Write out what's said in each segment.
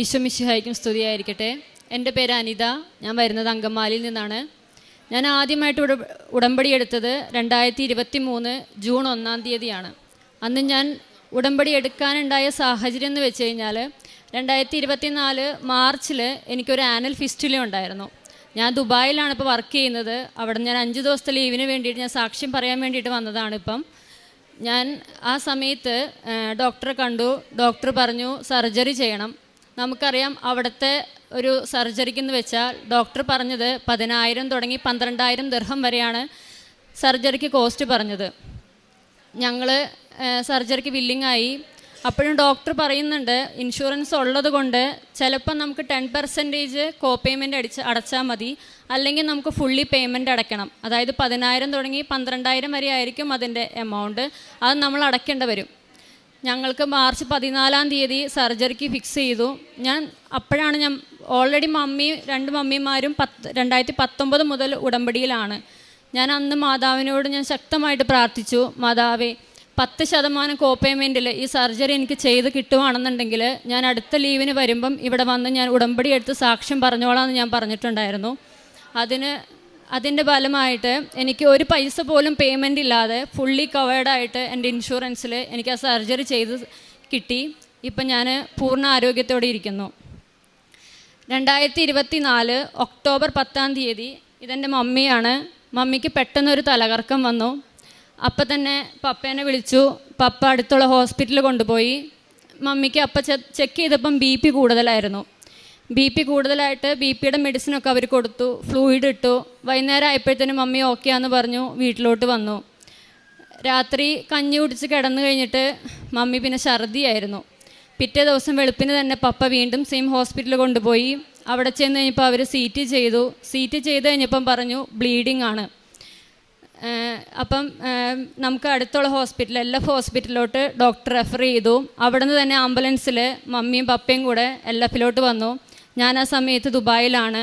ഈശോ മിശിഹായിക്കും സ്തുതിയായിരിക്കട്ടെ. എന്റെ പേര് അനിത. ഞാൻ വരുന്നത് അങ്കമാലിയിൽ നിന്നാണ്. ഞാൻ ആദ്യമായിട്ട് ഉട ഉടമ്പടി എടുത്തത് രണ്ടായിരത്തി ഇരുപത്തി മൂന്ന് ജൂൺ ഒന്നാം തീയതിയാണ്. അന്ന് ഞാൻ ഉടമ്പടി എടുക്കാനുണ്ടായ സാഹചര്യം എന്ന് വെച്ച് കഴിഞ്ഞാൽ രണ്ടായിരത്തി ഇരുപത്തി നാല് മാർച്ചിൽ എനിക്കൊരു ആനൽ ഫിസ്റ്റുല ഉണ്ടായിരുന്നു. ഞാൻ ദുബായിലാണ് ഇപ്പോൾ വർക്ക് ചെയ്യുന്നത്. അവിടെ ഞാൻ അഞ്ച് ദിവസത്തെ ലീവിന് വേണ്ടിയിട്ട് ഞാൻ സാക്ഷ്യം പറയാൻ വേണ്ടിയിട്ട് വന്നതാണ് ഇപ്പം. ഞാൻ ആ സമയത്ത് ഡോക്ടറെ കണ്ടു. ഡോക്ടർ പറഞ്ഞു സർജറി ചെയ്യണം. നമുക്കറിയാം അവിടുത്തെ ഒരു സർജറിക്ക് എന്ന് വെച്ചാൽ ഡോക്ടർ പറഞ്ഞത് പതിനായിരം തുടങ്ങി പന്ത്രണ്ടായിരം ദർഹം വരെയാണ് സർജറിക്ക് കോസ്റ്റ് പറഞ്ഞത്. ഞങ്ങൾ സർജറിക്ക് വില്ലിങ്ങായി അപ്പോഴും ഡോക്ടർ പറയുന്നുണ്ട് ഇൻഷുറൻസ് ഉള്ളത് കൊണ്ട് ചിലപ്പോൾ നമുക്ക് ടെൻ പെർസെന്റേജ് കോ പേയ്മെന്റ് അടിച്ച് അടച്ചാൽ മതി. അല്ലെങ്കിൽ നമുക്ക് ഫുള്ളി പേയ്മെന്റ് അടയ്ക്കണം. അതായത് പതിനായിരം തുടങ്ങി പന്ത്രണ്ടായിരം വരെ ആയിരിക്കും അതിന്റെ എമൗണ്ട് അത് നമ്മൾ അടയ്ക്കേണ്ടി വരും. ഞങ്ങൾക്ക് മാർച്ച് പതിനാലാം തീയതി സർജറിക്ക് ഫിക്സ് ചെയ്തു. ഞാൻ അപ്പോഴാണ് ഞാൻ ഓൾറെഡി മമ്മി രണ്ട് മമ്മിമാരും പത്ത് രണ്ടായിരത്തി പത്തൊമ്പത് മുതൽ ഉടമ്പടിയിലാണ്. ഞാൻ അന്ന് മാതാവിനോട് ഞാൻ ശക്തമായിട്ട് പ്രാർത്ഥിച്ചു മാതാവേ പത്ത് ശതമാനം കോ പേയ്മെന്റിൽ ഈ സർജറി എനിക്ക് ചെയ്ത് കിട്ടുവാണെന്നുണ്ടെങ്കിൽ ഞാൻ അടുത്ത ലീവിന് വരുമ്പം ഇവിടെ വന്ന് ഞാൻ ഉടമ്പടി എടുത്ത് സാക്ഷ്യം പറഞ്ഞോളാം എന്ന് ഞാൻ പറഞ്ഞിട്ടുണ്ടായിരുന്നു. അതിന് അതിന്റെ ഫലമായിട്ട് എനിക്ക് ഒരു പൈസ പോലും പേയ്മെന്റ് ഇല്ലാതെ ഫുള്ളി കവേർഡായിട്ട് എന്റെ ഇൻഷുറൻസിൽ എനിക്ക് ആ സർജറി ചെയ്ത് കിട്ടി. ഇപ്പം ഞാൻ പൂർണ ആരോഗ്യത്തോടെ ഇരിക്കുന്നു. രണ്ടായിരത്തി ഇരുപത്തി നാല് ഒക്ടോബർ പത്താം തീയതി ഇതെന്റെ മമ്മിയാണ്. മമ്മിക്ക് പെട്ടെന്നൊരു തലകറക്കം വന്നു. അപ്പം തന്നെ പപ്പേനെ വിളിച്ചു. പപ്പ അടുത്തുള്ള ഹോസ്പിറ്റലിൽ കൊണ്ടുപോയി. മമ്മിക്ക് അപ്പം ചെക്ക് ചെയ്തപ്പം ബി പി കൂടുതലായിരുന്നു. ബി പി കൂടുതലായിട്ട് ബി പിയുടെ മെഡിസിനൊക്കെ അവർ കൊടുത്തു. ഫ്ലൂയിഡ് ഇട്ടു. വൈകുന്നേരം ആയപ്പോഴത്തേനും മമ്മി ഓക്കെ ആന്ന് പറഞ്ഞു. വീട്ടിലോട്ട് വന്നു. രാത്രി കഞ്ഞി കുടിച്ച് കിടന്നു കഴിഞ്ഞിട്ട് മമ്മി പിന്നെ ഛർദിയായിരുന്നു. പിറ്റേ ദിവസം വെളുപ്പിന് തന്നെ പപ്പ വീണ്ടും സെയിം ഹോസ്പിറ്റലിൽ കൊണ്ടുപോയി. അവിടെ ചെന്ന് കഴിഞ്ഞപ്പോൾ അവർ സി ടി ചെയ്തു. സി ടി ചെയ്ത് കഴിഞ്ഞപ്പം പറഞ്ഞു ബ്ലീഡിംഗ് ആണ്. അപ്പം നമുക്ക് അടുത്തുള്ള ഹോസ്പിറ്റൽ എൽ എഫ് ഹോസ്പിറ്റലിലോട്ട് ഡോക്ടർ റെഫർ ചെയ്തു. അവിടെ നിന്ന് തന്നെ ആംബുലൻസിൽ മമ്മിയും പപ്പയും കൂടെ എൽ എഫിലോട്ട് വന്നു. ഞാൻ ആ സമയത്ത് ദുബായിലാണ്.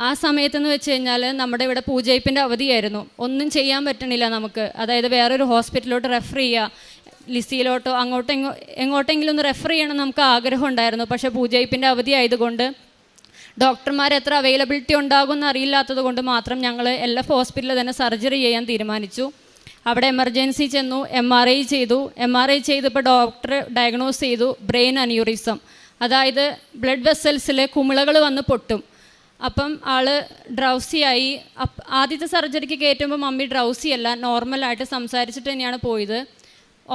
ആ സമയത്തെന്ന് വെച്ച് കഴിഞ്ഞാൽ നമ്മുടെ ഇവിടെ പൂജയിപ്പിന്റെ അവധിയായിരുന്നു. ഒന്നും ചെയ്യാൻ പറ്റണില്ല നമുക്ക്. അതായത് വേറൊരു ഹോസ്പിറ്റലിലോട്ട് റെഫർ ചെയ്യുക ലിസിയിലോട്ടോ അങ്ങോട്ടോ എങ്ങോ എങ്ങോട്ടെങ്കിലും ഒന്ന് റെഫർ ചെയ്യണം നമുക്ക് ആഗ്രഹം ഉണ്ടായിരുന്നു. പക്ഷേ പൂജയിപ്പിന്റെ അവധി ആയതുകൊണ്ട് ഡോക്ടർമാർ എത്ര അവൈലബിലിറ്റി ഉണ്ടാകുമെന്ന് അറിയില്ലാത്തത് കൊണ്ട് മാത്രം ഞങ്ങൾ എൽ എഫ് ഹോസ്പിറ്റലിൽ തന്നെ സർജറി ചെയ്യാൻ തീരുമാനിച്ചു. അവിടെ എമർജൻസി ചെന്നു എം ആർ ഐ ചെയ്തു. എം ആർ ഐ ചെയ്തപ്പോൾ ഡോക്ടർ ഡയഗ്നോസ് ചെയ്തു ബ്രെയിൻ അന്യൂറിസം അതായത് ബ്ലഡ് വെസൽസിൽ കുമിളകൾ വന്ന് പൊട്ടും. അപ്പം ആൾ ഡ്രൗസിയായി ആദ്യത്തെ സർജറിക്ക് കയറ്റുമ്പോൾ മമ്മി ഡ്രൗസി അല്ല നോർമലായിട്ട് സംസാരിച്ചിട്ട് തന്നെയാണ് പോയത്.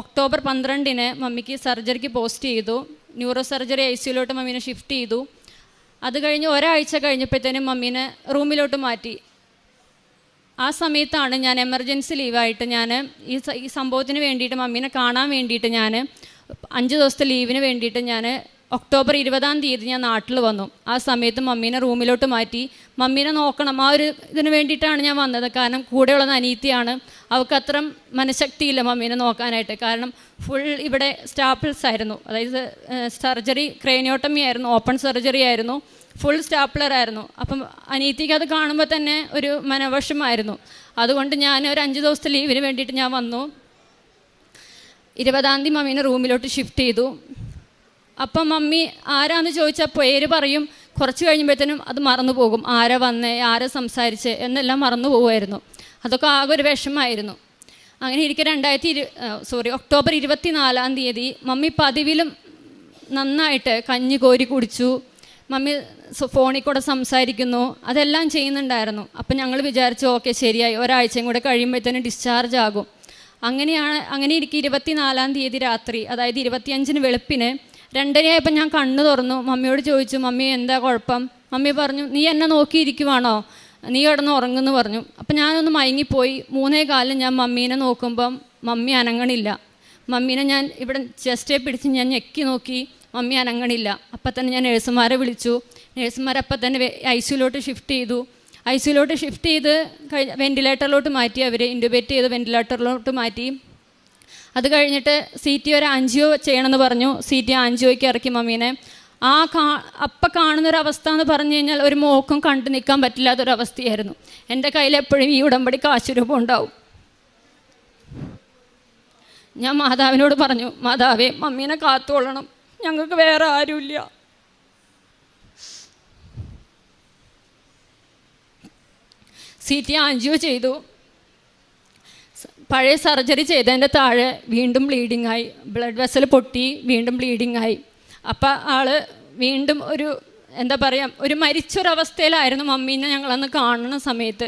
ഒക്ടോബർ പന്ത്രണ്ടിന് മമ്മിക്ക് സർജറിക്ക് പോസ്റ്റ് ചെയ്തു. ന്യൂറോ സർജറി ഐ സിയിലോട്ട് മമ്മീനെ ഷിഫ്റ്റ് ചെയ്തു. അത് കഴിഞ്ഞ് ഒരാഴ്ച കഴിഞ്ഞപ്പോഴത്തേനും മമ്മീനെ റൂമിലോട്ട് മാറ്റി. ആ സമയത്താണ് ഞാൻ എമർജൻസി ലീവായിട്ട് ഞാൻ ഈ ഈ സംഭവത്തിന് വേണ്ടിയിട്ട് മമ്മീനെ കാണാൻ വേണ്ടിയിട്ട് ഞാൻ അഞ്ച് ദിവസത്തെ ലീവിന് വേണ്ടിയിട്ട് ഞാൻ ഒക്ടോബർ ഇരുപതാം തീയതി ഞാൻ നാട്ടിൽ വന്നു. ആ സമയത്ത് മമ്മീനെ റൂമിലോട്ട് മാറ്റി. മമ്മീനെ നോക്കണം. ആ ഒരു ഇതിന് വേണ്ടിയിട്ടാണ് ഞാൻ വന്നത്. കാരണം കൂടെയുള്ളത് അനീതിയാണ്. അവൾക്ക് അത്ര മനഃശക്തിയില്ല മമ്മീനെ നോക്കാനായിട്ട്. കാരണം ഫുൾ ഇവിടെ സ്റ്റാപ്പിൾസ് ആയിരുന്നു. അതായത് സർജറി ക്രേനിയോട്ടമി ആയിരുന്നു. ഓപ്പൺ സർജറി ആയിരുന്നു. ഫുൾ സ്റ്റാപ്ലർ ആയിരുന്നു. അപ്പം അനീതിക്ക് അത് കാണുമ്പോൾ തന്നെ ഒരു മനവശമായിരുന്നു. അതുകൊണ്ട് ഞാൻ ഒരു അഞ്ച് ദിവസത്തെ ലീവിന് വേണ്ടിയിട്ട് ഞാൻ വന്നു. ഇരുപതാം തീയതി മമ്മീനെ റൂമിലോട്ട് ഷിഫ്റ്റ് ചെയ്തു. അപ്പം മമ്മി ആരാന്ന് ചോദിച്ചാൽ പേര് പറയും. കുറച്ച് കഴിയുമ്പോഴത്തേനും അത് മറന്നു പോകും. ആരാ വന്നേ ആരാ സംസാരിച്ച് എന്നെല്ലാം മറന്നു പോകുമായിരുന്നു. അതൊക്കെ ആകെ ഒരു വിഷമമായിരുന്നു. അങ്ങനെ ഇരിക്കെ രണ്ടായിരത്തി ഇരു സോറി ഒക്ടോബർ ഇരുപത്തി നാലാം തീയതി മമ്മി പതിവിലും നന്നായിട്ട് കഞ്ഞി കോരി കുടിച്ചു. മമ്മി ഫോണിൽ കൂടെ സംസാരിക്കുന്നു. അതെല്ലാം ചെയ്യുന്നുണ്ടായിരുന്നു. അപ്പം ഞങ്ങൾ വിചാരിച്ചു ഓക്കെ ശരിയായി. ഒരാഴ്ചയും കൂടെ കഴിയുമ്പോഴത്തേനും ഡിസ്ചാർജ് ആകും. അങ്ങനെയാണ് അങ്ങനെ ഇരിക്കും ഇരുപത്തിനാലാം തീയതി രാത്രി അതായത് ഇരുപത്തിയഞ്ചിന് വെളുപ്പിന് രണ്ടരയായപ്പോൾ ഞാൻ കണ്ണു തുറന്നു. മമ്മിയോട് ചോദിച്ചു മമ്മി എന്താ കുഴപ്പം? മമ്മി പറഞ്ഞു നീ എന്നെ നോക്കിയിരിക്കുവാണോ? നീ കിടന്ന് ഉറങ്ങുന്നു പറഞ്ഞു. അപ്പം ഞാനൊന്ന് മയങ്ങിപ്പോയി. മൂന്നേ കാലം ഞാൻ മമ്മീനെ നോക്കുമ്പം മമ്മി അനങ്ങണില്ല. മമ്മീനെ ഞാൻ ഇവിടെ ചെസ്റ്റേ പിടിച്ച് ഞാൻ ഞെക്കി നോക്കി മമ്മി അനങ്ങണില്ല. അപ്പം തന്നെ ഞാൻ നേഴ്സുമാരെ വിളിച്ചു. നേഴ്സുമാരെ അപ്പം തന്നെ ഐ സിയിലോട്ട് ഷിഫ്റ്റ് ചെയ്തു. ഐ സിയിലോട്ട് ഷിഫ്റ്റ് ചെയ്ത് വെന്റിലേറ്ററിലോട്ട് മാറ്റി അവരെ ഇന്റുബേറ്റ് ചെയ്ത് വെന്റിലേറ്ററിലോട്ട് മാറ്റി. അത് കഴിഞ്ഞിട്ട് സി ടി ഒരു ആൻജിയോ ചെയ്യണമെന്ന് പറഞ്ഞു. സി ടി ആൻജിയോയ്ക്ക് ഇറക്കി മമ്മീനെ. ആ കാ അപ്പം കാണുന്നൊരവസ്ഥ എന്ന് പറഞ്ഞു കഴിഞ്ഞാൽ ഒരു മോക്കും കണ്ടു നിൽക്കാൻ പറ്റില്ലാത്തൊരവസ്ഥയായിരുന്നു. എന്റെ കയ്യിൽ എപ്പോഴും ഈ ഉടമ്പടി കാശ് രൂപം ഉണ്ടാവും. ഞാൻ മാതാവിനോട് പറഞ്ഞു മാതാവേ മമ്മീനെ കാത്തുകൊള്ളണം ഞങ്ങൾക്ക് വേറെ ആരുമില്ല. സി ടി ആൻജിയോ ചെയ്തു. പഴയ സർജറി ചെയ്തതിന്റെ താഴെ വീണ്ടും ബ്ലീഡിംഗ് ആയി. ബ്ലഡ് വെസൽ പൊട്ടി വീണ്ടും ബ്ലീഡിംഗ് ആയി. അപ്പം ആൾ വീണ്ടും ഒരു എന്താ പറയുക ഒരു മരിച്ചൊരവസ്ഥയിലായിരുന്നു മമ്മീനെ ഞങ്ങളന്ന് കാണുന്ന സമയത്ത്.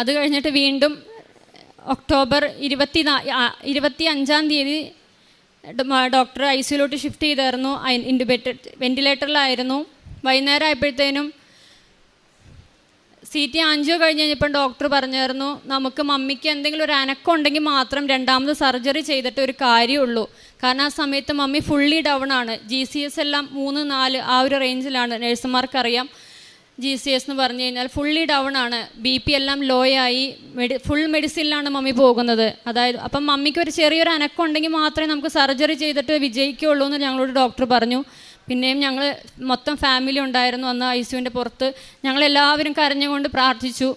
അത് കഴിഞ്ഞിട്ട് വീണ്ടും ഒക്ടോബർ ഇരുപത്തി ഇരുപത്തി അഞ്ചാം തീയതി ഡോക്ടർ ഐ സിയിലോട്ട് ഷിഫ്റ്റ് ചെയ്തായിരുന്നു. ഇൻഡുബേറ്റഡ് വെന്റിലേറ്ററിലായിരുന്നു വൈകുന്നേരം ആയപ്പോഴത്തേനും സി ടി ആൻജിയോ കഴിഞ്ഞ് കഴിഞ്ഞപ്പോൾ ഡോക്ടർ പറഞ്ഞായിരുന്നു നമുക്ക് മമ്മിക്ക് എന്തെങ്കിലും ഒരു അനക്കം ഉണ്ടെങ്കിൽ മാത്രം രണ്ടാമത് സർജറി ചെയ്തിട്ട് ഒരു കാര്യമുള്ളൂ. കാരണം ആ സമയത്ത് മമ്മി ഫുള്ളി ഡൗൺ ആണ്. ജി സി എസ് എല്ലാം മൂന്ന് നാല് ആ ഒരു റേഞ്ചിലാണ് നഴ്സുമാർക്കറിയാം. ജി സി എസ് എന്ന് പറഞ്ഞു കഴിഞ്ഞാൽ ഫുള്ളി ഡൗൺ ആണ്. ബി പി എല്ലാം ലോ ആയി. മെഡി ഫുൾ മെഡിസിനിലാണ് മമ്മി പോകുന്നത്. അതായത് അപ്പം മമ്മിക്ക് ഒരു ചെറിയൊരു അനക്കം ഉണ്ടെങ്കിൽ മാത്രമേ നമുക്ക് സർജറി ചെയ്തിട്ട് വിജയിക്കുകയുള്ളൂ എന്ന് ഞങ്ങളോട് ഡോക്ടർ പറഞ്ഞു. പിന്നെയും ഞങ്ങൾ മൊത്തം ഫാമിലി ഉണ്ടായിരുന്നു അന്ന് ഐ സിയുവിന്റെ പുറത്ത്. ഞങ്ങളെല്ലാവരും കരഞ്ഞുകൊണ്ട് പ്രാർത്ഥിച്ചു.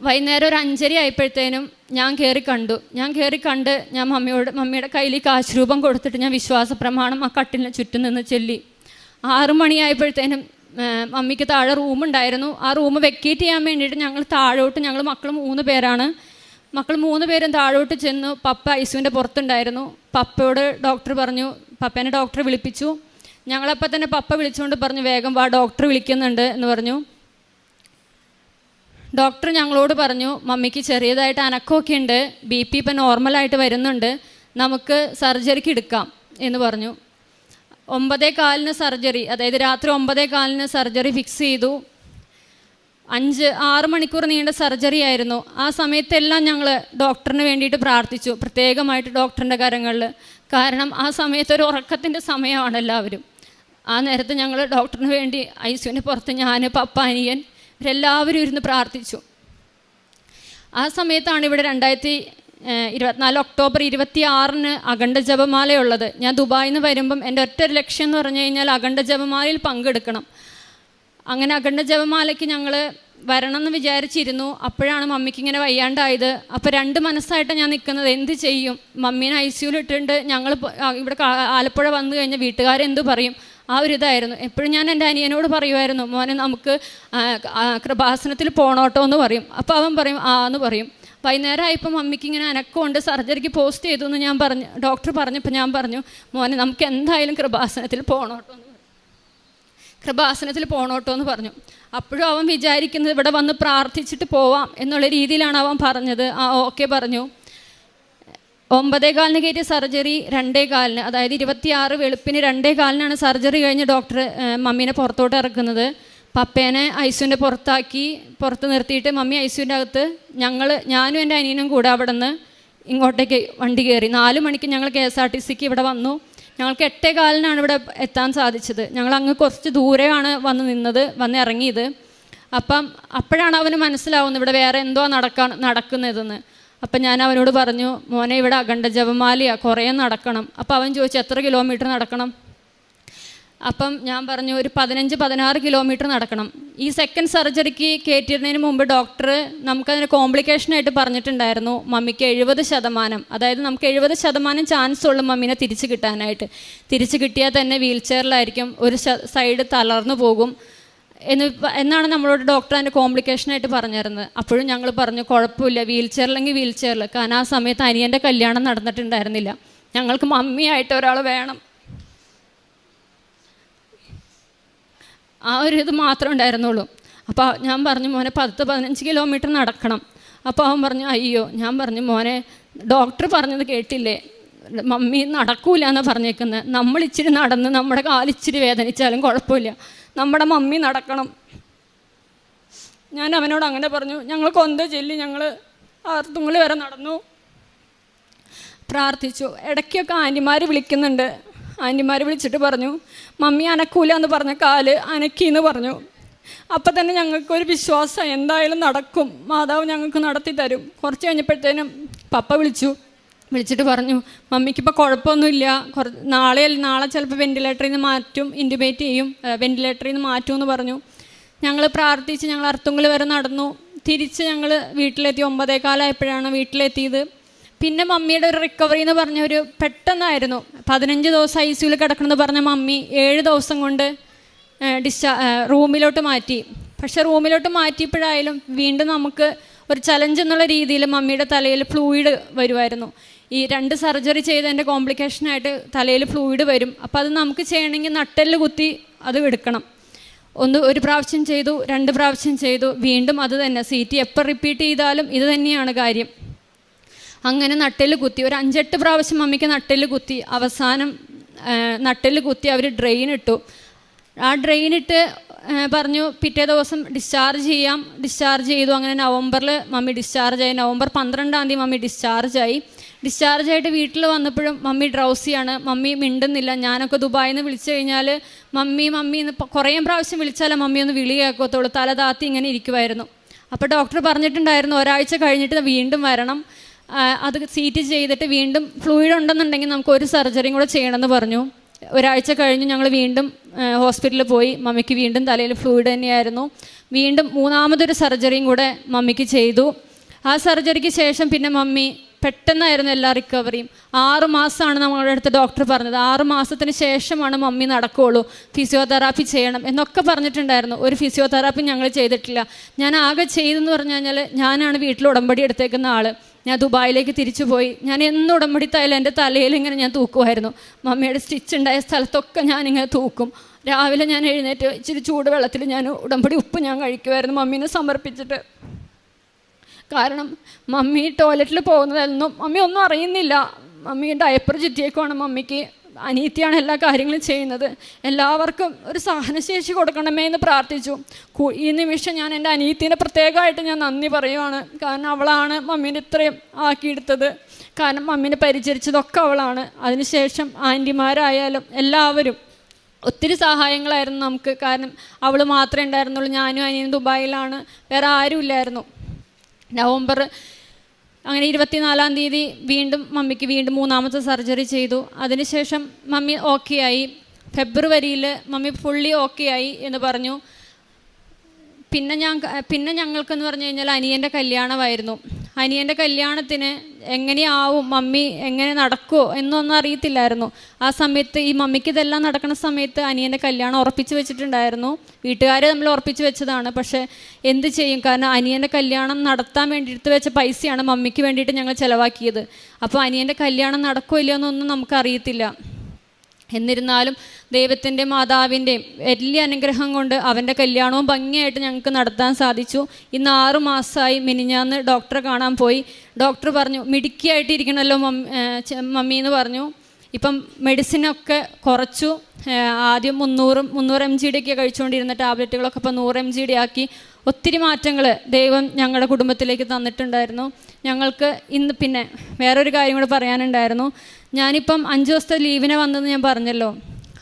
വൈകുന്നേരം ഒരു അഞ്ചര ആയപ്പോഴത്തേനും ഞാൻ കയറി കണ്ടു. ഞാൻ കയറി കണ്ട് ഞാൻ മമ്മിയോട് മമ്മിയുടെ കയ്യിൽ കാശ് രൂപം കൊടുത്തിട്ട് ഞാൻ വിശ്വാസ പ്രമാണം ആ കട്ടിലിന് ചുറ്റും നിന്ന് ചൊല്ലി. ആറു മണിയായപ്പോഴത്തേനും മമ്മിക്ക് താഴെ റൂമുണ്ടായിരുന്നു ആ റൂം വെക്കേറ്റ് ചെയ്യാൻ വേണ്ടിയിട്ട് ഞങ്ങൾ താഴോട്ട് ഞങ്ങൾ മക്കൾ മൂന്ന് പേരാണ്. മക്കൾ മൂന്ന് പേരും താഴോട്ട് ചെന്നു. പപ്പ ഐസുവിന്റെ പുറത്തുണ്ടായിരുന്നു. പപ്പയോട് ഡോക്ടർ പറഞ്ഞു. പപ്പേനെ ഡോക്ടറെ വിളിപ്പിച്ചു. ഞങ്ങളപ്പോൾ തന്നെ പപ്പ വിളിച്ചുകൊണ്ട് പറഞ്ഞു വേഗം വാ ഡോക്ടർ വിളിക്കുന്നുണ്ട് എന്ന് പറഞ്ഞു. ഡോക്ടർ ഞങ്ങളോട് പറഞ്ഞു മമ്മിക്ക് ചെറിയതായിട്ട് അനക്കമൊക്കെ ഉണ്ട് ബി പി ഇപ്പം നോർമലായിട്ട് വരുന്നുണ്ട് നമുക്ക് സർജറിക്ക് എടുക്കാം എന്ന് പറഞ്ഞു. ഒമ്പതേ കാലിന് സർജറി അതായത് രാത്രി ഒമ്പതേ കാലിന് സർജറി ഫിക്സ് ചെയ്തു. അഞ്ച് ആറ് മണിക്കൂർ നീണ്ട സർജറി ആയിരുന്നു. ആ സമയത്തെല്ലാം ഞങ്ങൾ ഡോക്ടറിന് വേണ്ടിയിട്ട് പ്രാർത്ഥിച്ചു പ്രത്യേകമായിട്ട് ഡോക്ടറിന്റെ കരങ്ങളിൽ കാരണം ആ സമയത്ത് ഒരു ഉറക്കത്തിന്റെ സമയമാണ് എല്ലാവരും. ആ നേരത്ത് ഞങ്ങൾ ഡോക്ടറിന് വേണ്ടി ഐ സിയുവിന്റെ പുറത്ത് ഞാൻ പപ്പ അനിയൻ ഇവരെല്ലാവരും ഇരുന്ന് പ്രാർത്ഥിച്ചു. ആ സമയത്താണ് ഇവിടെ രണ്ടായിരത്തി ഇരുപത്തിനാല് ഒക്ടോബർ ഇരുപത്തി ആറിന് അഖണ്ഡ ജപമാലയുള്ളത് ഞാൻ ദുബായിൽ നിന്ന് വരുമ്പം എന്റെ ഒറ്റ ഒരു ലക്ഷ്യം എന്ന് പറഞ്ഞു കഴിഞ്ഞാൽ അഖണ്ഡ ജപമാലയിൽ പങ്കെടുക്കണം. അങ്ങനെ അഖണ്ഡ ജപമാലയ്ക്ക് ഞങ്ങൾ വരണം എന്ന് വിചാരിച്ചിരുന്നു. അപ്പോഴാണ് മമ്മിക്ക് ഇങ്ങനെ വയ്യാണ്ടായത്. അപ്പോൾ രണ്ട് മനസ്സായിട്ട് ഞാൻ നിൽക്കുന്നത്. എന്ത് ചെയ്യും? മമ്മീനെ ഐ സിയുയിൽ ഇട്ടിട്ടുണ്ട്. ഞങ്ങൾ ഇവിടെ ആലപ്പുഴ വന്നു കഴിഞ്ഞാൽ വീട്ടുകാരെന്ത് പറയും? ആ ഒരു ഇതായിരുന്നു. എപ്പോഴും ഞാൻ എന്റെ അനിയനോട് പറയുമായിരുന്നു മോനെ നമുക്ക് കൃപാസനത്തിൽ പോണോട്ടോ എന്ന് പറയും. അപ്പോൾ അവൻ പറയും ആ എന്ന് പറയും. വൈകുന്നേരം ആയപ്പോൾ മമ്മിക്ക് ഇങ്ങനെ അനക്കമുണ്ട് സർജറിക്ക് പോസ്റ്റ് ചെയ്തു എന്ന് ഞാൻ പറഞ്ഞു ഡോക്ടർ പറഞ്ഞപ്പോൾ ഞാൻ പറഞ്ഞു മോനെ നമുക്ക് എന്തായാലും കൃപാസനത്തിൽ പോണോട്ടോ എന്ന് കൃപാസനത്തിൽ പോണോട്ടോ എന്ന് പറഞ്ഞു. അപ്പോഴും അവൻ വിചാരിക്കുന്നത് ഇവിടെ വന്ന് പ്രാർത്ഥിച്ചിട്ട് പോവാം എന്നുള്ള രീതിയിലാണ് അവൻ പറഞ്ഞത്. ആ ഓക്കെ പറഞ്ഞു. ഒമ്പതേ കാലിന് കയറ്റിയ സർജറി രണ്ടേ കാലിന് അതായത് ഇരുപത്തിയാറ് വെളുപ്പിന് രണ്ടേ കാലിനാണ് സർജറി കഴിഞ്ഞ് ഡോക്ടർ മമ്മീനെ പുറത്തോട്ട് ഇറക്കുന്നത്. പപ്പേനെ ഐസുവിന്റെ പുറത്താക്കി പുറത്ത് നിർത്തിയിട്ട് മമ്മി ഐസുവിന്റെ അകത്ത് ഞങ്ങൾ ഞാനും എന്റെ അനിയനും കൂടെ അവിടെ നിന്ന് ഇങ്ങോട്ടേക്ക് വണ്ടി കയറി. നാല് മണിക്ക് ഞങ്ങൾ കെ എസ് ആർ ടി സിക്ക് ഇവിടെ വന്നു. ഞങ്ങൾക്ക് എട്ടേ കാലിനാണ് ഇവിടെ എത്താൻ സാധിച്ചത്. ഞങ്ങൾ അങ്ങ് കുറച്ച് ദൂരെയാണ് വന്ന് നിന്നത് വന്ന് ഇറങ്ങിയത്. അപ്പം അപ്പോഴാണ് അവന് മനസ്സിലാവുന്നത് ഇവിടെ വേറെ എന്തോ നടക്കാൻ നടക്കുന്നതെന്ന്. അപ്പം ഞാൻ അവനോട് പറഞ്ഞു മോനെ ഇവിടെ അഖണ്ഡ ജപമാലയാണ് കുറേ നടക്കണം. അപ്പം അവൻ ചോദിച്ചു എത്ര കിലോമീറ്റർ നടക്കണം? അപ്പം ഞാൻ പറഞ്ഞു ഒരു പതിനഞ്ച് പതിനാറ് കിലോമീറ്റർ നടക്കണം. ഈ സെക്കൻഡ് സർജറിക്ക് കയറ്റിയിരുന്നതിന് മുമ്പ് ഡോക്ടർ നമുക്കതിന് കോംപ്ലിക്കേഷനായിട്ട് പറഞ്ഞിട്ടുണ്ടായിരുന്നു മമ്മിക്ക് എഴുപത് ശതമാനം. അതായത് നമുക്ക് എഴുപത് ശതമാനം ചാൻസ് ഉള്ളു മമ്മീനെ തിരിച്ചു കിട്ടാനായിട്ട്. തിരിച്ചു കിട്ടിയാൽ തന്നെ വീൽ ചെയറിലായിരിക്കും ഒരു സൈഡ് തളർന്നു പോകും. എന്ന് എന്നാണ് നമ്മളോട് ഡോക്ടർ അതിന്റെ കോംപ്ലിക്കേഷനായിട്ട് പറഞ്ഞിരുന്നത്. അപ്പോഴും ഞങ്ങൾ പറഞ്ഞു കുഴപ്പമില്ല വീൽ ചെയറിലെങ്കിൽ വീൽ ചെയറിൽ കാരണം ആ സമയത്ത് അനിയന്റെ കല്യാണം നടന്നിട്ടുണ്ടായിരുന്നില്ല. ഞങ്ങൾക്ക് മമ്മിയായിട്ട് ഒരാൾ വേണം. ആ ഒരു ഇത് മാത്രമേ ഉണ്ടായിരുന്നുള്ളൂ. അപ്പോൾ ഞാൻ പറഞ്ഞു മോനെ പത്ത് പതിനഞ്ച് കിലോമീറ്റർ നടക്കണം. അപ്പോൾ അവൻ പറഞ്ഞു അയ്യോ ഞാൻ പറഞ്ഞു മോനെ ഡോക്ടർ പറഞ്ഞത് കേട്ടില്ലേ? മമ്മി നടക്കൂല എന്നാണ് പറഞ്ഞേക്കുന്നത് നമ്മൾ ഇച്ചിരി നടന്ന് നമ്മുടെ കാലിച്ചിരി വേദനിച്ചാലും കുഴപ്പമില്ല. നമ്മുടെ മമ്മി നടക്കണം. ഞാൻ അവനോട് അങ്ങനെ പറഞ്ഞു ഞങ്ങൾ കൊന്ത ചെല്ലി ഞങ്ങൾ ആർത്തുങ്ങളി വരെ നടന്നു. പ്രാർത്ഥിച്ചു. ഇടയ്ക്കൊക്കെ ആന്റിമാർ വിളിക്കുന്നുണ്ട്. ആന്റിമാർ വിളിച്ചിട്ട് പറഞ്ഞു മമ്മി അനക്കൂല എന്ന് പറഞ്ഞ കാൽ അനക്കി എന്ന് പറഞ്ഞു. അപ്പം തന്നെ ഞങ്ങൾക്കൊരു വിശ്വാസം എന്തായാലും നടക്കും. മാതാവ് ഞങ്ങൾക്ക് നടത്തി തരും കുറച്ച് കഴിഞ്ഞപ്പോഴത്തേനും പപ്പ വിളിച്ചു വിളിച്ചിട്ട് പറഞ്ഞു മമ്മിക്കിപ്പോൾ കുഴപ്പമൊന്നുമില്ല കുറ നാളെ നാളെ ചിലപ്പോൾ വെന്റിലേറ്ററിൽ നിന്ന് മാറ്റും ഇന്റുബേറ്റ് ചെയ്യും. വെന്റിലേറ്ററിൽ നിന്ന് മാറ്റും എന്ന് പറഞ്ഞു. ഞങ്ങൾ പ്രാർത്ഥിച്ച് ഞങ്ങൾ അർത്തുങ്കൽ വരെ നടന്നു. തിരിച്ച് ഞങ്ങൾ വീട്ടിലെത്തി. ഒമ്പതേകാലായപ്പോഴാണ് വീട്ടിലെത്തിയത്. പിന്നെ മമ്മിയുടെ ഒരു റിക്കവറി എന്ന് പറഞ്ഞ ഒരു പെട്ടെന്നായിരുന്നു. പതിനഞ്ച് ദിവസം ഐ സിയുയിൽ കിടക്കണമെന്ന് പറഞ്ഞ മമ്മി ഏഴ് ദിവസം കൊണ്ട് ഡിസ്ചാ റൂമിലോട്ട് മാറ്റി. പക്ഷെ റൂമിലോട്ട് മാറ്റിയപ്പോഴായാലും വീണ്ടും നമുക്ക് ഒരു ചലഞ്ച് എന്നുള്ള രീതിയിൽ മമ്മിയുടെ തലയിൽ ഫ്ലൂയിഡ് വരുമായിരുന്നു ഈ രണ്ട് സർജറി ചെയ്തതിന്റെ കോംപ്ലിക്കേഷനായിട്ട് തലയിൽ ഫ്ലൂയിഡ് വരും. അപ്പോൾ അത് നമുക്ക് ചെയ്യണമെങ്കിൽ നട്ടെല്ല് കുത്തി അത് എടുക്കണം. ഒന്ന് ഒരു പ്രാവശ്യം ചെയ്തു രണ്ട് പ്രാവശ്യം ചെയ്തു വീണ്ടും അത് തന്നെ. സി ടി എപ്പോൾ റിപ്പീറ്റ് ചെയ്താലും ഇത് തന്നെയാണ് കാര്യം. അങ്ങനെ നട്ടെല്ല് കുത്തി ഒരു അഞ്ചെട്ട് പ്രാവശ്യം മമ്മിക്ക് നട്ടെല്ല് കുത്തി. അവസാനം നട്ടെല്ല് കുത്തി അവർ ഡ്രെയിൻ ഇട്ടു. ആ ഡ്രെയിൻ ഇട്ട് പറഞ്ഞു പിറ്റേ ദിവസം ഡിസ്ചാർജ് ചെയ്യാം. ഡിസ്ചാർജ് ചെയ്തു. അങ്ങനെ നവംബറിൽ മമ്മി ഡിസ്ചാർജ് ആയി. നവംബർ പന്ത്രണ്ടാം തീയതി മമ്മി ഡിസ്ചാർജ് ആയി. ഡിസ്ചാർജ് ആയിട്ട് വീട്ടിൽ വന്നപ്പോഴും മമ്മി ഡ്രൗസിയാണ് മമ്മി മിണ്ടുന്നില്ല. ഞാനൊക്കെ ദുബായിൽ നിന്ന് വിളിച്ചു കഴിഞ്ഞാൽ മമ്മി മമ്മി എന്ന് കുറേ പ്രാവശ്യം വിളിച്ചാലേ മമ്മി ഒന്ന് വിളി കേൾക്കത്തുള്ളൂ. തല താത്തി ഇങ്ങനെ ഇരിക്കുമായിരുന്നു അപ്പോൾ ഡോക്ടർ പറഞ്ഞിട്ടുണ്ടായിരുന്നു ഒരാഴ്ച കഴിഞ്ഞിട്ട് വീണ്ടും വരണം. അത് സീറ്റ് ചെയ്തിട്ട് വീണ്ടും ഫ്ലൂയിഡ് ഉണ്ടെന്നുണ്ടെങ്കിൽ നമുക്ക് ഒരു സർജറിയും കൂടെ ചെയ്യണമെന്ന് പറഞ്ഞു. ഒരാഴ്ച കഴിഞ്ഞ് ഞങ്ങൾ വീണ്ടും ഹോസ്പിറ്റലിൽ പോയി മമ്മിക്ക് വീണ്ടും തലയിൽ ഫ്ലൂയിഡ് തന്നെയായിരുന്നു. വീണ്ടും മൂന്നാമതൊരു സർജറിയും കൂടെ മമ്മിക്ക് ചെയ്തു. ആ സർജറിക്ക് ശേഷം പിന്നെ മമ്മി പെട്ടെന്നായിരുന്നു എല്ലാ റിക്കവറിയും ആറ് മാസമാണ് നമ്മളുടെ അടുത്ത് ഡോക്ടർ പറഞ്ഞത്. ആറ് മാസത്തിന് ശേഷമാണ് മമ്മി നടക്കുകയുള്ളൂ ഫിസിയോതെറാപ്പി ചെയ്യണം എന്നൊക്കെ പറഞ്ഞിട്ടുണ്ടായിരുന്നു. ഒരു ഫിസിയോതെറാപ്പി ഞങ്ങൾ ചെയ്തിട്ടില്ല. ഞാൻ ആകെ ചെയ്തെന്ന് പറഞ്ഞു കഴിഞ്ഞാൽ ഞാനാണ് വീട്ടിൽ ഉടമ്പടി എടുത്തേക്കുന്ന ആൾ ഞാൻ ദുബായിലേക്ക് തിരിച്ചു പോയി ഞാൻ എന്ന് ഉടമ്പടി എന്റെ തലയിൽ ഇങ്ങനെ ഞാൻ തൂക്കുമായിരുന്നു. മമ്മിയുടെ സ്റ്റിച്ച് ഉണ്ടായ സ്ഥലത്തൊക്കെ ഞാനിങ്ങനെ തൂക്കും. രാവിലെ ഞാൻ എഴുന്നേറ്റ് ഇച്ചിരി ചൂടുവെള്ളത്തിൽ ഞാൻ ഉടമ്പടി ഉപ്പ് ഞാൻ കഴിക്കുമായിരുന്നു മമ്മീനെ സമർപ്പിച്ചിട്ട്. കാരണം മമ്മി ടോയ്ലറ്റിൽ പോകുന്നതായിരുന്നു. മമ്മി ഒന്നും അറിയുന്നില്ല. മമ്മി ഡയപ്പർ ചുറ്റിയേക്കുവാണ് മമ്മിക്ക്. അനീത്തിയാണ് എല്ലാ കാര്യങ്ങളും ചെയ്യുന്നത്. എല്ലാവർക്കും ഒരു സഹനശേഷി കൊടുക്കണമേ എന്ന് പ്രാർത്ഥിച്ചു. ഈ നിമിഷം ഞാൻ എന്റെ അനീത്തിനെ പ്രത്യേകമായിട്ട് ഞാൻ നന്ദി പറയുവാണ്. കാരണം അവളാണ് മമ്മീനെ ഇത്രയും ആക്കിയെടുത്തത്. കാരണം മമ്മീനെ പരിചരിച്ചതൊക്കെ അവളാണ്. അതിനുശേഷം ആന്റിമാരായാലും എല്ലാവരും ഒത്തിരി സഹായങ്ങളായിരുന്നു നമുക്ക്. കാരണം അവൾ മാത്രമേ ഉണ്ടായിരുന്നുള്ളൂ. ഞാനും അനിയനും ദുബായിലാണ്. വേറെ ആരും ഇല്ലായിരുന്നു നവംബർ അങ്ങനെ ഇരുപത്തിനാലാം തീയതി വീണ്ടും മമ്മിക്ക് വീണ്ടും മൂന്നാമത്തെ സർജറി ചെയ്തു. അതിനുശേഷം മമ്മി ഓക്കെ ആയി. ഫെബ്രുവരിയിൽ മമ്മി ഫുള്ളി ഓക്കെ ആയി എന്ന് പറഞ്ഞു. പിന്നെ ഞാൻ പിന്നെ ഞങ്ങൾക്കെന്ന് പറഞ്ഞു കഴിഞ്ഞാൽ അനിയന്റെ കല്യാണമായിരുന്നു. അനിയന്റെ കല്യാണത്തിന് എങ്ങനെയാവും മമ്മി എങ്ങനെ നടക്കുമോ എന്നൊന്നും അറിയത്തില്ലായിരുന്നു. ആ സമയത്ത് ഈ മമ്മിക്ക് ഇതെല്ലാം നടക്കുന്ന സമയത്ത് അനിയന്റെ കല്യാണം ഉറപ്പിച്ച് വെച്ചിട്ടുണ്ടായിരുന്നു. വീട്ടുകാരെ നമ്മൾ ഉറപ്പിച്ച് വെച്ചതാണ്. പക്ഷേ എന്ത് ചെയ്യും? കാരണം അനിയന്റെ കല്യാണം നടത്താൻ വേണ്ടി എടുത്ത് വെച്ച പൈസയാണ് മമ്മിക്ക് വേണ്ടിയിട്ട് ഞങ്ങൾ ചിലവാക്കിയത്. അപ്പോൾ അനിയന്റെ കല്യാണം നടക്കുമോ ഇല്ലയോ എന്നൊന്നും നമുക്കറിയത്തില്ല. എന്നിരുന്നാലും ദൈവത്തിന്റെ മാതാവിന്റെയും വലിയ അനുഗ്രഹം കൊണ്ട് അവന്റെ കല്യാണവും ഭംഗിയായിട്ട് ഞങ്ങൾക്ക് നടത്താൻ സാധിച്ചു. ഇന്ന് ആറു മാസമായി മിനിഞ്ഞാന്ന് ഡോക്ടറെ കാണാൻ പോയി. ഡോക്ടർ പറഞ്ഞു മിടുക്കിയായിട്ടിരിക്കണമല്ലോ മമ്മി എന്ന് പറഞ്ഞു. ഇപ്പം മെഡിസിനൊക്കെ കുറച്ചു. ആദ്യം മുന്നൂറും മുന്നൂറ് എം ജി ഡി ഒക്കെ കഴിച്ചുകൊണ്ടിരുന്ന ടാബ്ലറ്റുകളൊക്കെ ഇപ്പോൾ നൂറ് എം ജി ഡി ആക്കി ഒത്തിരി മാറ്റങ്ങൾ ദൈവം ഞങ്ങളുടെ കുടുംബത്തിലേക്ക് തന്നിട്ടുണ്ടായിരുന്നു. ഞങ്ങൾക്ക് ഇന്ന് പിന്നെ വേറൊരു കാര്യം കൂടെ പറയാനുണ്ടായിരുന്നു. ഞാനിപ്പം അഞ്ച് ദിവസത്തെ ലീവിന് വന്നെന്ന് ഞാൻ പറഞ്ഞല്ലോ.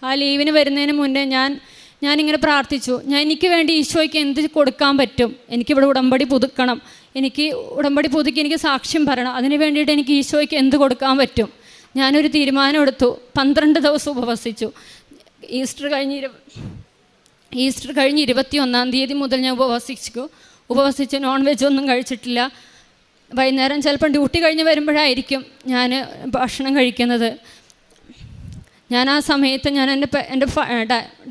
ആ ലീവിന് വരുന്നതിന് മുന്നേ ഞാൻ ഞാനിങ്ങനെ പ്രാർത്ഥിച്ചു. ഞാൻ എനിക്ക് വേണ്ടി ഈശോയ്ക്ക് എന്ത് കൊടുക്കാൻ പറ്റും? എനിക്കിവിടെ ഉടമ്പടി പുതുക്കണം. എനിക്ക് ഉടമ്പടി പുതുക്കി എനിക്ക് സാക്ഷ്യം പറയണം അതിന് വേണ്ടിയിട്ട് എനിക്ക് ഈശോയ്ക്ക് എന്ത് കൊടുക്കാൻ പറ്റും? ഞാനൊരു തീരുമാനം എടുത്തു. പന്ത്രണ്ട് ദിവസം ഉപവസിച്ചു. ഈസ്റ്റർ കഴിഞ്ഞ് ഈസ്റ്റർ കഴിഞ്ഞ് ഇരുപത്തി ഒന്നാം തീയതി മുതൽ ഞാൻ ഉപവസിച്ചു. ഉപവസിച്ച് നോൺ വെജ് ഒന്നും കഴിച്ചിട്ടില്ല. വൈകുന്നേരം ചിലപ്പം ഡ്യൂട്ടി കഴിഞ്ഞ് വരുമ്പോഴായിരിക്കും ഞാൻ ഭക്ഷണം കഴിക്കുന്നത്. ഞാൻ ആ സമയത്ത് ഞാൻ എന്റെ എന്റെ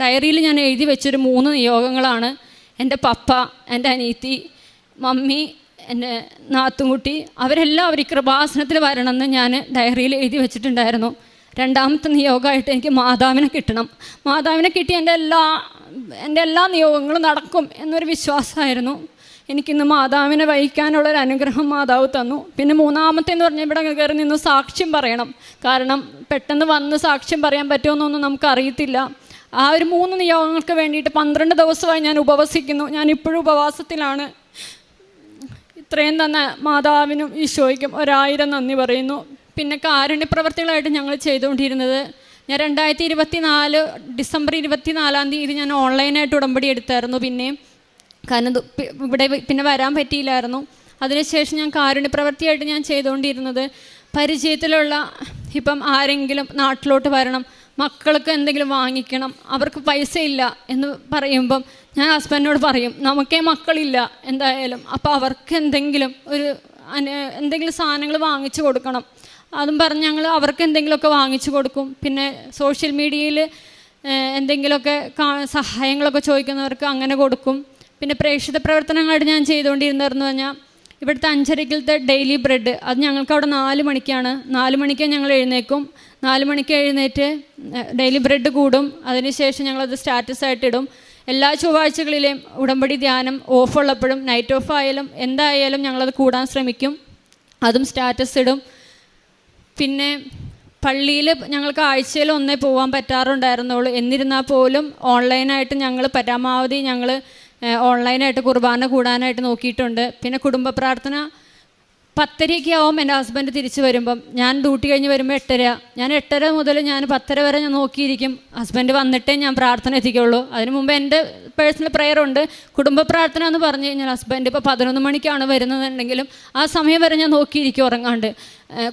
ഡയറിയിൽ ഞാൻ എഴുതി വെച്ചൊരു മൂന്ന് നിയോഗങ്ങളാണ്. എന്റെ പപ്പ എന്റെ അനീത്തി മമ്മി എന്റെ നാത്തുംകുട്ടി ഈ കൃപാസനത്തിൽ വരണമെന്ന് ഞാൻ ഡയറിയിൽ എഴുതി വെച്ചിട്ടുണ്ടായിരുന്നു. രണ്ടാമത്തെ നിയോഗമായിട്ട് എനിക്ക് മാതാവിനെ കിട്ടണം. മാതാവിനെ കിട്ടി എന്റെ എല്ലാ എന്റെ എല്ലാ നിയോഗങ്ങളും നടക്കും എന്നൊരു വിശ്വാസമായിരുന്നു. എനിക്കിന്ന് മാതാവിനെ വഹിക്കാനുള്ളൊരു അനുഗ്രഹം മാതാവ് തന്നു. പിന്നെ മൂന്നാമത്തെ എന്ന് പറഞ്ഞാൽ ഇവിടെ കയറി നിന്ന് സാക്ഷ്യം പറയണം. കാരണം പെട്ടെന്ന് വന്ന് സാക്ഷ്യം പറയാൻ പറ്റുമെന്നൊന്നും നമുക്ക് അറിയത്തില്ല ആ ഒരു മൂന്ന് നിയോഗങ്ങൾക്ക് വേണ്ടിയിട്ട് പന്ത്രണ്ട് ദിവസമായി ഞാൻ ഉപവസിക്കുന്നു. ഞാൻ ഇപ്പോഴും ഉപവാസത്തിലാണ്. ഇത്രയും തന്നെ മാതാവിനും ഈശോയ്ക്കും ഒരായിരം നന്ദി പറയുന്നു. പിന്നെ കാരുണ്യ പ്രവർത്തികളായിട്ട് ഞങ്ങൾ ചെയ്തുകൊണ്ടിരുന്നത് ഞാൻ രണ്ടായിരത്തി ഇരുപത്തി നാല് ഡിസംബർ ഇരുപത്തി നാലാം തീയതി ഞാൻ ഓൺലൈനായിട്ട് ഉടമ്പടി എടുത്തായിരുന്നു പിന്നെയും. കാരണം ഇവിടെ പിന്നെ വരാൻ പറ്റിയില്ലായിരുന്നു. അതിനുശേഷം ഞാൻ കാരുണ്യപ്രവർത്തിയായിട്ട് ഞാൻ ചെയ്തുകൊണ്ടിരുന്നത് പരിചയത്തിലുള്ള ഇപ്പം ആരെങ്കിലും നാട്ടിലോട്ട് വരണം മക്കൾക്ക് എന്തെങ്കിലും വാങ്ങിക്കണം അവർക്ക് പൈസ ഇല്ല എന്ന് പറയുമ്പം ഞാൻ ഹസ്ബൻഡിനോട് പറയും നമുക്കേ മക്കളില്ല എന്തായാലും അപ്പോൾ അവർക്ക് എന്തെങ്കിലും ഒരു എന്തെങ്കിലും സാധനങ്ങൾ വാങ്ങിച്ചു കൊടുക്കണം. അതും പറഞ്ഞ് ഞങ്ങൾ അവർക്ക് എന്തെങ്കിലുമൊക്കെ വാങ്ങിച്ചു കൊടുക്കും. പിന്നെ സോഷ്യൽ മീഡിയയിൽ എന്തെങ്കിലുമൊക്കെ സഹായങ്ങളൊക്കെ ചോദിക്കുന്നവർക്ക് അങ്ങനെ കൊടുക്കും. പിന്നെ പ്രേക്ഷിത പ്രവർത്തനങ്ങളായിട്ട് ഞാൻ ചെയ്തുകൊണ്ടിരുന്നതെന്ന് പറഞ്ഞാൽ ഇവിടുത്തെ അഞ്ചരക്കിലത്തെ ഡെയിലി ബ്രെഡ് അത് ഞങ്ങൾക്ക് അവിടെ നാല് മണിക്കാണ്. നാല് മണിക്ക് ഞങ്ങൾ എഴുന്നേക്കും നാല് മണിക്ക് എഴുന്നേറ്റ് ഡെയിലി ബ്രെഡ് കൂടും. അതിനുശേഷം ഞങ്ങളത് സ്റ്റാറ്റസ് ആയിട്ട് ഇടും. എല്ലാ ചൊവ്വാഴ്ചകളിലെയും ഉടമ്പടി ധ്യാനം ഓഫ് ഉള്ളപ്പോഴും നൈറ്റ് ഓഫ് ആയാലും എന്തായാലും ഞങ്ങളത് കൂടാൻ ശ്രമിക്കും. അതും സ്റ്റാറ്റസ് ഇടും. പിന്നെ പള്ളിയിൽ ഞങ്ങൾക്ക് ആഴ്ചയിൽ ഒന്നേ പോകാൻ പറ്റാറുണ്ടായിരുന്നുള്ളൂ. എന്നിരുന്നാൽ പോലും ഓൺലൈനായിട്ട് ഞങ്ങൾ പരമാവധി ഞങ്ങൾ ഓൺലൈനായിട്ട് കുർബാന കൂടാനായിട്ട് നോക്കിയിട്ടുണ്ട്. പിന്നെ കുടുംബ പ്രാർത്ഥന പത്തരയൊക്കെ ആവും എന്റെ ഹസ്ബൻഡ് തിരിച്ചു വരുമ്പം. ഞാൻ ഡ്യൂട്ടി കഴിഞ്ഞ് വരുമ്പോൾ എട്ടര. ഞാൻ എട്ടര മുതൽ ഞാൻ പത്തര വരെ ഞാൻ നോക്കിയിരിക്കും. ഹസ്ബൻഡ് വന്നിട്ടേ ഞാൻ പ്രാർത്ഥന എത്തിക്കുള്ളൂ. അതിന് മുമ്പ് എന്റെ പേഴ്സണൽ പ്രെയർ ഉണ്ട്. കുടുംബ പ്രാർത്ഥന എന്ന് പറഞ്ഞു കഴിഞ്ഞാൽ ഹസ്ബൻഡ് ഇപ്പോൾ പതിനൊന്ന് മണിക്കാണ് വരുന്നതെന്നുണ്ടെങ്കിലും ആ സമയം വരെ ഞാൻ നോക്കിയിരിക്കും ഉറങ്ങാണ്ട്.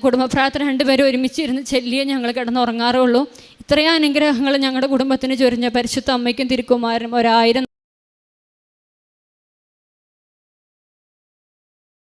കുടുംബ പ്രാർത്ഥന രണ്ടുപേരും ഒരുമിച്ച് ഇരുന്ന് ചെല്ലിയേ ഞങ്ങൾ കിടന്ന് ഉറങ്ങാറുള്ളൂ. ഇത്രയും അനുഗ്രഹങ്ങൾ ഞങ്ങളുടെ കുടുംബത്തിന് ചൊരിഞ്ഞ പരിശുദ്ധ അമ്മയ്ക്കും തിരുക്കുമാരനും ഒരായിരം